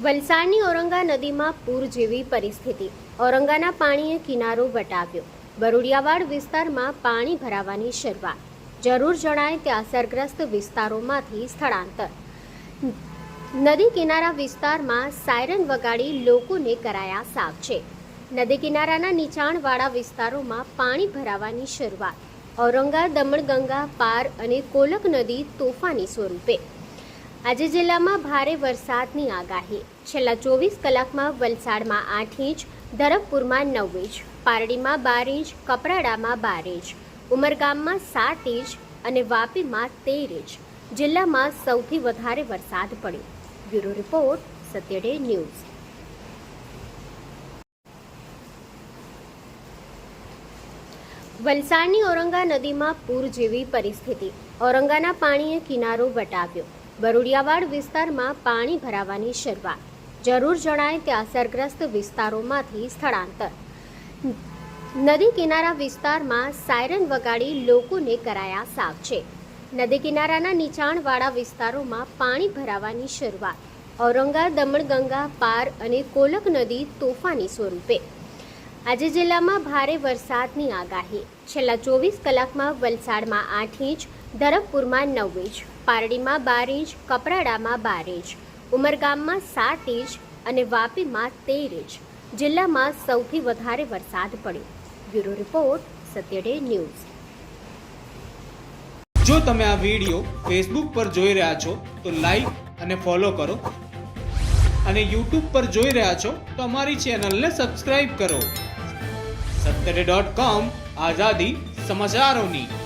વલસાડની ઔરંગા નદીમાં પૂર જેવી પરિસ્થિતિ. ઔરંગાના પાણીએ કિનારો વટાવ્યો. બરુડિયાવાડ વિસ્તારમાં પાણી ભરાવાની શરૂઆત. જરૂર જણાય ત્યાં અસરગ્રસ્ત વિસ્તારોમાંથી સ્થળાંતર. નદી કિનારા વિસ્તારમાં સાયરન વગાડી લોકોને કરાયા સાવચેત નદી કિનારાના નીચાણવાળા વિસ્તારોમાં પાણી ભરાવાની શરૂઆત. ઔરંગા દમણગંગા પાર અને કોલક નદી તોફાની સ્વરૂપે. આજે જિલ્લામાં ભારે વરસાદની આગાહી. છેલ્લા ચોવીસ કલાકમાં વલસાડમાં આઠ ઇંચ, ધરમપુરમાં નવ ઇંચ, પારડીમાં બાર ઇંચ, કપરાડામાં બાર ઇંચ, ઉમરગામમાં સાત ઇંચ અને વાપીમાં તેર ઇંચ. જિલ્લામાં સૌથી વધારે વરસાદ પડ્યો. Bureau report, Satya Day news. વલસાડની Auranga નદીમાં પૂર જેવી પરિસ્થિતિ. ઔરંગાના પાણીએ કિનારો વટાવ્યો. બરુડિયાવાડ વિસ્તારમાં પાણી ભરાવાની શરૂઆત. જરૂર જણાય ત્યાં અસરગ્રસ્ત વિસ્તારોમાંથી સ્થળાંતર. નદી કિનારા વિસ્તારમાં સાયરન વગાડી લોકોને કરાયા સાવચેત નદી કિનારાના નીચાણવાળા વિસ્તારોમાં પાણી ભરાવાની શરૂઆત. ઔરંગા, દમણગંગા, પાર અને કોલક નદી તોફાની સ્વરૂપે. આજે જિલ્લામાં ભારે વરસાદની આગાહી. છેલ્લા ચોવીસ કલાકમાં વલસાડમાં આઠ ઇંચ ધરમપુરમાં નવ ઇંચ, પારડીમાં બાર ઇંચ, કપરાડામાં બાર ઇંચ, ઉમરગામમાં સાત ઇંચ અને વાપીમાં તેર ઇંચ. જિલ્લામાં સૌથી વધારે વરસાદ પડ્યો. Bureau report, Satya Day news. જો તમે આ વીડિયો ફેસબુક પર જોઈ રહ્યા છો, તો લાઈક અને ફોલો કરો. અને યુટ્યુબ પર જોઈ રહ્યા છો, તો અમારી ચેનલને સબસ્ક્રાઈબ કરો. સત્તરે ડોટ કોમ આઝાદી સમાચારોની.